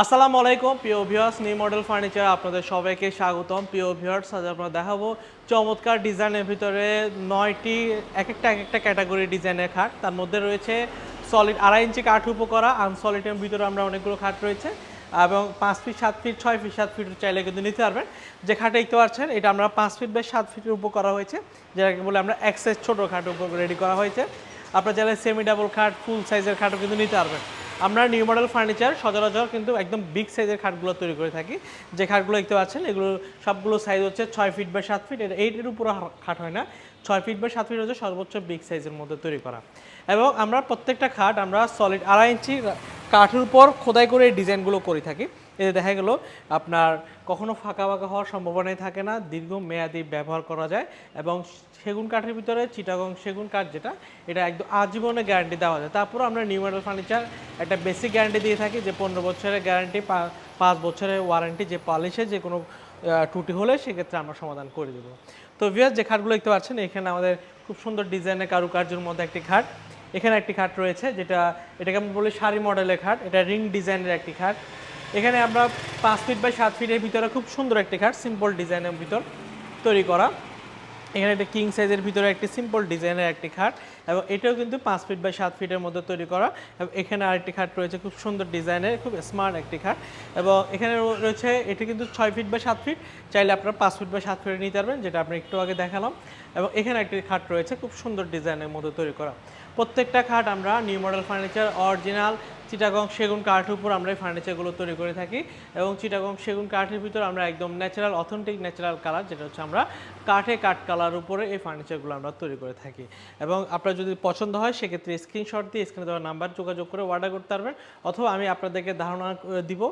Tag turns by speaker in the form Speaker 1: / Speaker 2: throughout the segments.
Speaker 1: আসসালামু আলাইকুম, প্রিয় ভিউয়ার্স নিউ মডেল ফার্নিচার আপনাদের সবাইকে স্বাগতম। প্রিয় ভিউয়ার্স আজ আমরা দেখাবো চমৎকার ডিজাইনের ভিতরে নয়টি এক একটা এক একটা ক্যাটাগরি ডিজাইনের খাট। তার মধ্যে রয়েছে সলিড আড়াই ইঞ্চি কাঠ উপ করা আনসলিডের ভিতরে আমরা অনেকগুলো খাট রয়েছে। এবং পাঁচ ফিট সাত ফিট ছয় ফিট সাত ফিট চাইলে কিন্তু নিতে পারবেন। যে খাটে দেখতে পাচ্ছেন, এটা আমরা পাঁচ ফিট বাই সাত ফিটের উপর করা হয়েছে, যেটাকে বলে আমরা এক্সেস ছোটো খাট উপর রেডি করা হয়েছে। আপনার চাইলে সেমি ডাবল খাট ফুল সাইজের খাটও কিন্তু নিতে পারবেন। আমরা নিউ মডেল ফার্নিচার সচরাচর কিন্তু একদম বিগ সাইজের খাটগুলো তৈরি করে থাকি। যে খাটগুলো দেখতে পাচ্ছেন, এগুলো সবগুলো সাইজ হচ্ছে ছয় ফিট বা সাত ফিট এইট এইটের উপরে খাট হয় না। ছয় ফিট বা সাত ফিট হচ্ছে সর্বোচ্চ বিগ সাইজের মধ্যে তৈরি করা। এবং আমরা প্রত্যেকটা খাট আমরা সলিড আড়াই ইঞ্চি কাঠের উপর খোদাই করে ডিজাইনগুলো করে থাকি। এতে দেখা গেল আপনার কখনো ফাঁকা ফাঁকা হওয়ার সম্ভাবনাই থাকে না দীর্ঘ মেয়াদি ব্যবহার করা যায় এবং সেগুন কাঠের ভিতরে চিটাগং সেগুন কাঠ যেটা, এটা একদম আজীবনে গ্যারান্টি দেওয়া যায়। তারপর আমরা নিউ মডেল ফার্নিচার একটা বেসিক গ্যারান্টি দিয়ে থাকি যে পনেরো বছরের গ্যারান্টি পাঁচ বছরের ওয়ারেন্টি যে পলিশে যে কোনো ত্রুটি হলে সেক্ষেত্রে আমরা সমাধান করে দেবো। তো ভিয়াস যে খাটগুলো দেখতে পাচ্ছেন, এখানে আমাদের খুব সুন্দর ডিজাইনের কারুকার্যের মধ্যে একটি খাট। এখানে একটি খাট রয়েছে যেটা, এটাকে আমরা বলি শাড়ি মডেলের খাট, এটা রিং ডিজাইনের একটি খাট। এখানে আমরা পাঁচ ফিট বাই সাত ফিটের ভিতরে খুব সুন্দর একটি খাট সিম্পল ডিজাইনের ভিতর তৈরি করা। এখানে একটা কিং সাইজের ভিতরে একটি সিম্পল ডিজাইনের একটি খাট। এবং এটাও কিন্তু পাঁচ ফিট বাই সাত ফিটের মধ্যে তৈরি করা। এবং এখানে আরেকটি খাট রয়েছে, খুব সুন্দর ডিজাইনের, খুব স্মার্ট একটি খাট। এবং এখানে রয়েছে, এটি কিন্তু ছয় ফিট বা সাত ফিট চাইলে আপনারা পাঁচ ফিট বা সাত ফিটে নিতে পারবেন, যেটা আপনি একটু আগে দেখালাম। এবং এখানে একটি খাট রয়েছে, খুব সুন্দর ডিজাইনের মধ্যে তৈরি করা। প্রত্যেকটা খাট আমরা new model furniture original Chittagong সেগুন কাঠের উপর আমরা এই ফার্নিচারগুলো তৈরি করে থাকি। এবং চিটাগং সেগুন কাঠের ভিতর আমরা একদম ন্যাচারাল অথেন্টিক ন্যাচারাল কালার যেটা হচ্ছে আমরা কাঠে কাঠ কালার উপরে এই ফার্নিচারগুলো আমরা তৈরি করে থাকি। এবং আপনার যদি পছন্দ হয়, সেক্ষেত্রে স্ক্রিনশট দিয়ে স্ক্রিনে দেওয়া নাম্বার যোগাযোগ করে অর্ডার করতে পারবেন। অথবা আমি আপনাদেরকে ধারণা দিব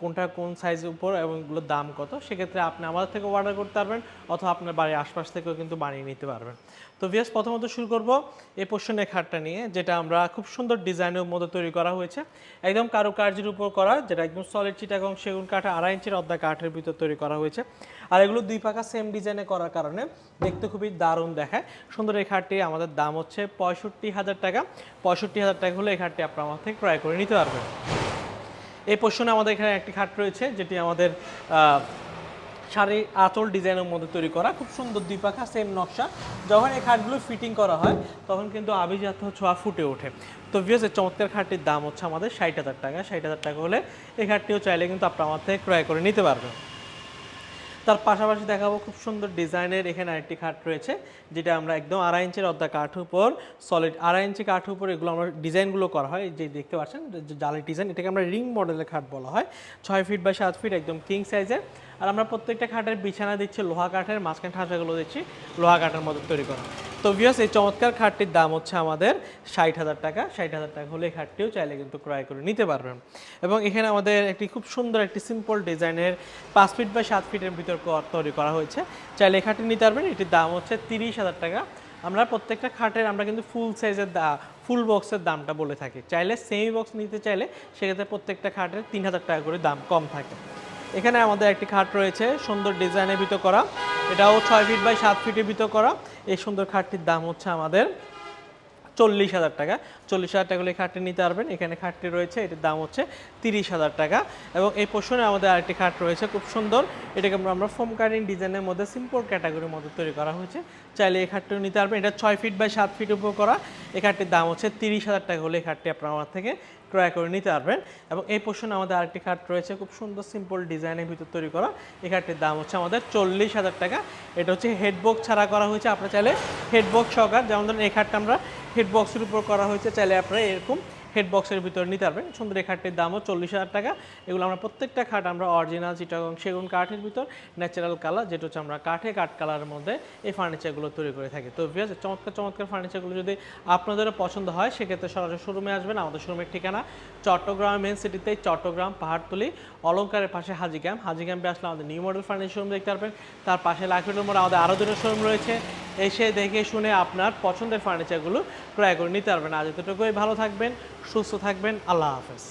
Speaker 1: কোনটা কোন সাইজের উপর এবং এগুলোর দাম কত। সেক্ষেত্রে আপনি আমাদের থেকে অর্ডার করতে পারবেন, অথবা আপনার বাড়ির আশপাশ থেকেও কিন্তু বানিয়ে নিতে পারবেন। তো ভিয়াস প্রথমত শুরু করব এই পোষণের খাটটা নিয়ে, যেটা আমরা খুব সুন্দর ডিজাইনের মধ্যে তৈরি করা হয়েছে। একদম কারুকার্যের উপর করা, যেটা একদম সলিড চিটাগং সেগুন কাঠ, আড়াই ইঞ্চির অর্ধা কাঠের ভিতর তৈরি করা হয়েছে। আর এগুলো দুই পাকা সেম ডিজাইনে করার কারণে দেখতে খুবই দারুণ দেখায়। সুন্দর এই খাটটি আমাদের দাম হচ্ছে পঁয়ষট্টি হাজার টাকা। পঁয়ষট্টি হাজার টাকা হলে এই খাটটি আপনার আমার থেকে ক্রয় করে নিতে পারবেন। এই পোর্শনে আমাদের এখানে একটি খাট রয়েছে, যেটি আমাদের শাড়ি আঁচল ডিজাইনের মধ্যে তৈরি করা। খুব সুন্দর দুই পাখা সেম নকশা। যখন এই খাটগুলো ফিটিং করা হয়, তখন কিন্তু আভিজাত ছোঁয়া ফুটে ওঠে। তো ভিউস এই চমৎকার খাটটির দাম হচ্ছে আমাদের ষাট হাজার টাকা। ষাট হাজার টাকা হলে এই খাটটিও চাইলে কিন্তু আপনার আমার থেকে ক্রয় করে নিতে পারবেন। তার পাশাপাশি দেখাবো খুব সুন্দর ডিজাইনের এখানে আরেকটি খাট রয়েছে, যেটা আমরা একদম আড়াই ইঞ্চের অর্ধা কাঠ উপর সলিড আড়াই ইঞ্চি কাঠ উপর এগুলো আমরা ডিজাইনগুলো করা হয় যে দেখতে পাচ্ছেন জালের ডিজাইন, এটাকে আমরা রিং মডেলের খাট বলা হয়, ছয় ফিট বা সাত ফিট একদম কিং সাইজের আর আমরা প্রত্যেকটা খাটের বিছানা দিচ্ছি লোহা কাঠের, মাঝখানে ঠাঁচাগুলো দিচ্ছি লোহা কাঠের মধ্যে তৈরি করা। তো ভিউস এই চমৎকার খাটটির দাম হচ্ছে আমাদের ষাট হাজার টাকা। ষাট হাজার টাকা হলে খাটটিও চাইলে কিন্তু ক্রয় করে নিতে পারবেন। এবং এখানে আমাদের একটি খুব সুন্দর একটি সিম্পল ডিজাইনের পাঁচ ফিট বা সাত ফিটের ভিতর তৈরি করা হয়েছে। চাইলে এই খাটটি নিতে পারবেন, এটির দাম হচ্ছে তিরিশ হাজার টাকা। আমরা প্রত্যেকটা খাটের, আমরা কিন্তু ফুল সাইজের দা ফুল বক্সের দামটা বলে থাকি। চাইলে সেমি বক্স নিতে চাইলে সেক্ষেত্রে প্রত্যেকটা খাটের তিন হাজার টাকা করে দাম কম থাকে। এখানে আমাদের একটি খাট রয়েছে, সুন্দর ডিজাইনের ভিতর করা। এটাও ছয় ফিট বাই সাত ফিটের ভিতর করা। এই সুন্দর খাটটির দাম হচ্ছে আমাদের চল্লিশ হাজার টাকা। চল্লিশ হাজার টাকা হলে খাটটি নিতে পারবেন। এখানে খাটটি রয়েছে, এটির দাম হচ্ছে তিরিশ হাজার টাকা। এবং এই পোষণে আমাদের আরেকটি খাট রয়েছে, খুব সুন্দর। এটাকে আমরা আমরা ফোম কাটিং ডিজাইনের মধ্যে সিম্পল ক্যাটাগরির মধ্যে তৈরি করা হয়েছে। চাইলে এই খাটটিও নিতে পারবেন। এটা ছয় ফিট বাই সাত ফিট উপর করা। এই খাটটির দাম হচ্ছে তিরিশ হাজার টাকা হলে এই খাটটি আপনার আমার থেকে ক্রয় করে নিতে পারবেন। এবং এই পোষণে আমাদের আরেকটি খাট রয়েছে, খুব সুন্দর সিম্পল ডিজাইনের ভিতর তৈরি করা। এই খাটটির দাম হচ্ছে আমাদের চল্লিশ হাজার টাকা। এটা হচ্ছে হেডবক্স ছাড়া করা হয়েছে। আপনারা চাইলে হেডবক্স সহকার, যেমন ধরুন এই খাটটা আমরা হেডবক্সের উপর করা হয়েছে, চাইলে আপনারা এরকম হেড বক্সের ভিতরে নিতে পারবেন। সুন্দর এই খাটটির দামও চল্লিশ হাজার টাকা। এগুলো আমরা প্রত্যেকটা খাট আমরা অরিজিনাল চিটাগং সেগুন কাঠের ভিতর ন্যাচারাল কালার যেটা হচ্ছে আমরা কাঠে কাঠ কালারের মধ্যে এই ফার্নিচারগুলো তৈরি করে থাকি। তো ভিয়াস চমৎকার চমৎকার ফার্নিচারগুলো যদি আপনাদেরও পছন্দ হয়, সেক্ষেত্রে সরাসরি শোরুমে আসবেন। আমাদের শোরুমের ঠিকানা চট্টগ্রাম মেন সিটিতে চট্টগ্রাম পাহাড়তলি অলঙ্কারের পাশে হাজি ক্যাম্প হাজি ক্যাম্পে আসলে আমাদের নিউ মডেল ফার্নিচার শোরুম দেখতে পারবেন। তার পাশে লাখের মোড় আমাদের আরও দুটো শোরুম রয়েছে। এসে দেখে শুনে আপনার পছন্দের ফার্নিচারগুলো ক্রয় করে নিতে পারবেন। আজ এতটুকুই। ভালো থাকবেন, সুস্থ থাকবেন। আল্লাহ হাফেজ।